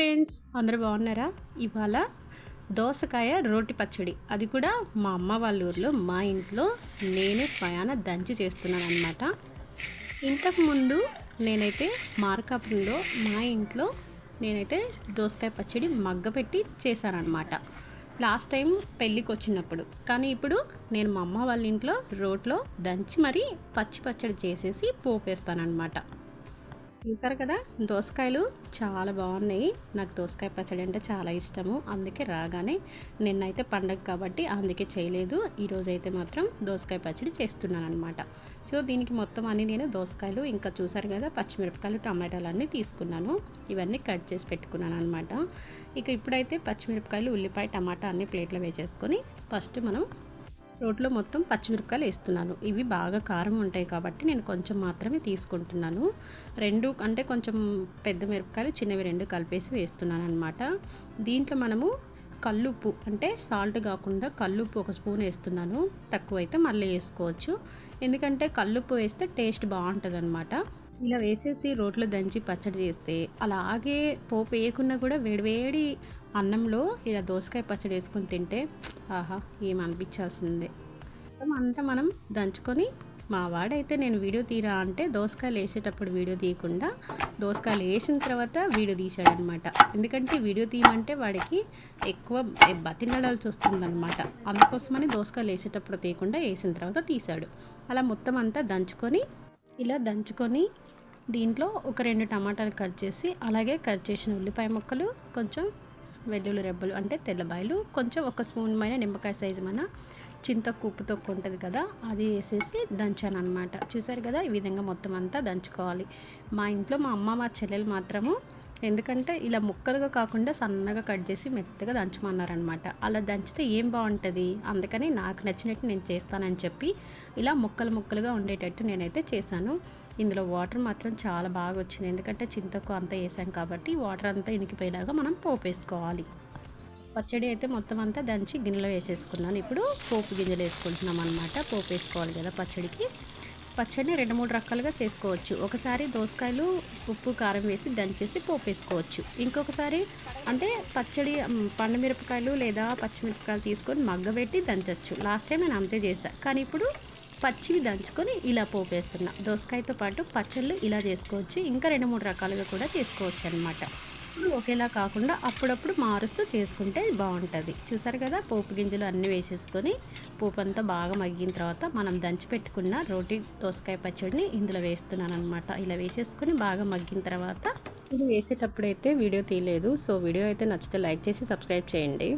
Friends అందరూ బాగున్నారా? ఇవాళ దోసకాయ రోటి పచ్చడి. అది కూడా మా అమ్మ వాళ్ళ ఊర్లో మా ఇంట్లో నేనే స్వయాన దంచి చేస్తున్నాను అనమాట ఇంతకుముందు నేనైతే మార్కాపురంలో మా ఇంట్లో నేనైతే దోసకాయ పచ్చడి మగ్గపెట్టి చేశానమాట లాస్ట్ టైం పెళ్ళికి వచ్చినప్పుడు కానీ ఇప్పుడు నేను మా అమ్మ వాళ్ళ ఇంట్లో రోట్లో దంచి మరీ పచ్చి పచ్చడి చేసేసి పోపేస్తానమాట చూసారు కదా? దోసకాయలు చాలా బాగున్నాయి. నాకు దోసకాయ పచ్చడి అంటే చాలా ఇష్టము. అందుకే రాగానే నిన్నైతే పండగ కాబట్టి అందుకే చేయలేదు. ఈరోజు అయితే మాత్రం దోసకాయ పచ్చడి చేస్తున్నాను అనమాట సో దీనికి మొత్తం అన్ని నేను దోసకాయలు ఇంకా చూసారు కదా పచ్చిమిరపకాయలు టమాటాలు అన్నీ తీసుకున్నాను. ఇవన్నీ కట్ చేసి పెట్టుకున్నాను అనమాట ఇక ఇప్పుడైతే పచ్చిమిరపకాయలు ఉల్లిపాయ టమాటా అన్ని ప్లేట్లో వేసేసుకొని ఫస్ట్ మనం రోట్లో మొత్తం పచ్చిమిరపకాయలు వేస్తున్నాను. ఇవి బాగా కారం ఉంటాయి కాబట్టి నేను కొంచెం మాత్రమే తీసుకుంటున్నాను. రెండు అంటే కొంచెం పెద్ద మిరపకాయలు చిన్నవి రెండు కలిపేసి వేస్తున్నాను అనమాట దీంట్లో మనము కల్లుప్పు అంటే సాల్ట్ కాకుండా కల్లుప్పు ఒక స్పూన్ వేస్తున్నాను. తక్కువైతే మళ్ళీ వేసుకోవచ్చు. ఎందుకంటే కల్లుప్పు వేస్తే టేస్ట్ బాగుంటుంది అనమాట ఇలా వేసేసి రోట్లో దంచి పచ్చడి చేస్తే అలాగే పోపు వేయకుండా కూడా వేడివేడి అన్నంలో ఇలా దోసకాయ పచ్చడి వేసుకొని తింటే ఆహా ఏమనిపించాల్సిందే అంతా మనం దంచుకొని మా వాడైతే నేను వీడియో తీరా అంటే దోసకాయలు వేసేటప్పుడు వీడియో తీయకుండా దోసకాయలు వేసిన తర్వాత వీడియో తీశాడనమాట. ఎందుకంటే వీడియో తీయమంటే వాడికి ఎక్కువ బతినడాల్సి వస్తుందన్నమాట అందుకోసమని దోసకాయలు వేసేటప్పుడు తీయకుండా వేసిన తర్వాత తీశాడు. అలా మొత్తం అంతా దంచుకొని ఇలా దంచుకొని దీంట్లో ఒక రెండు టమాటాలు కట్ చేసి అలాగే కట్ చేసిన ఉల్లిపాయ ముక్కలు కొంచెం వెల్లుల్లి రెబ్బలు అంటే తెల్లబాయలు కొంచెం ఒక స్పూన్ పైన నిమ్మకాయ సైజు మన చింత కుప్పుతో ఉంటుంది కదా అది వేసేసి దంచాను అనమాట చూసారు కదా ఈ విధంగా మొత్తం అంతా దంచుకోవాలి. మా ఇంట్లో మా అమ్మ మా చెల్లెలు మాత్రము ఎందుకంటే ఇలా ముక్కలుగా కాకుండా సన్నగా కట్ చేసి మెత్తగా దంచమన్నారనమాట అలా దంచితే ఏం బాగుంటుంది? అందుకని నాకు నచ్చినట్టు నేను చేస్తానని చెప్పి ఇలా ముక్కలు ముక్కలుగా ఉండేటట్టు నేనైతే చేశాను. ఇందులో వాటర్ మాత్రం చాలా బాగా వచ్చింది. ఎందుకంటే చింతకు అంతా వేసాం కాబట్టి వాటర్ అంతా ఇనికిపోయినాక మనం పోపు వేసుకోవాలి. పచ్చడి అయితే మొత్తం అంతా దంచి గిన్నెలో వేసేసుకున్నాను. ఇప్పుడు పోపు గింజలు వేసుకుంటున్నాం అనమాట పోపు వేసుకోవాలి కదా పచ్చడికి. పచ్చడిని రెండు మూడు రకాలుగా చేసుకోవచ్చు. ఒకసారి దోసకాయలు ఉప్పు కారం వేసి దంచేసి పోపు వేసుకోవచ్చు ఇంకొకసారి అంటే పచ్చడి పండుమిరపకాయలు లేదా పచ్చిమిరపకాయలు తీసుకొని మగ్గబెట్టి దంచవచ్చు లాస్ట్ టైం నేను అంతే చేశాను కానీ ఇప్పుడు పచ్చివి దంచుకొని ఇలా పోపేస్తున్నా. దోసకాయతో పాటు పచ్చళ్ళు ఇలా చేసుకోవచ్చు. ఇంకా రెండు మూడు రకాలుగా కూడా చేసుకోవచ్చు అనమాట ఒకేలా కాకుండా అప్పుడప్పుడు మారుస్తూ చేసుకుంటే బాగుంటుంది. చూసారు కదా? పోపు గింజలు అన్నీ వేసేసుకొని పోపు అంతా బాగా మగ్గిన తర్వాత మనం దంచి పెట్టుకున్న రోటి దోసకాయ పచ్చడిని ఇందులో వేస్తున్నాను అనమాట ఇలా వేసేసుకొని బాగా మగ్గిన తర్వాత ఇది వేసేటప్పుడు అయితే వీడియో తీయలేదు. సో వీడియో అయితే నచ్చితే లైక్ చేసి సబ్స్క్రైబ్ చేయండి.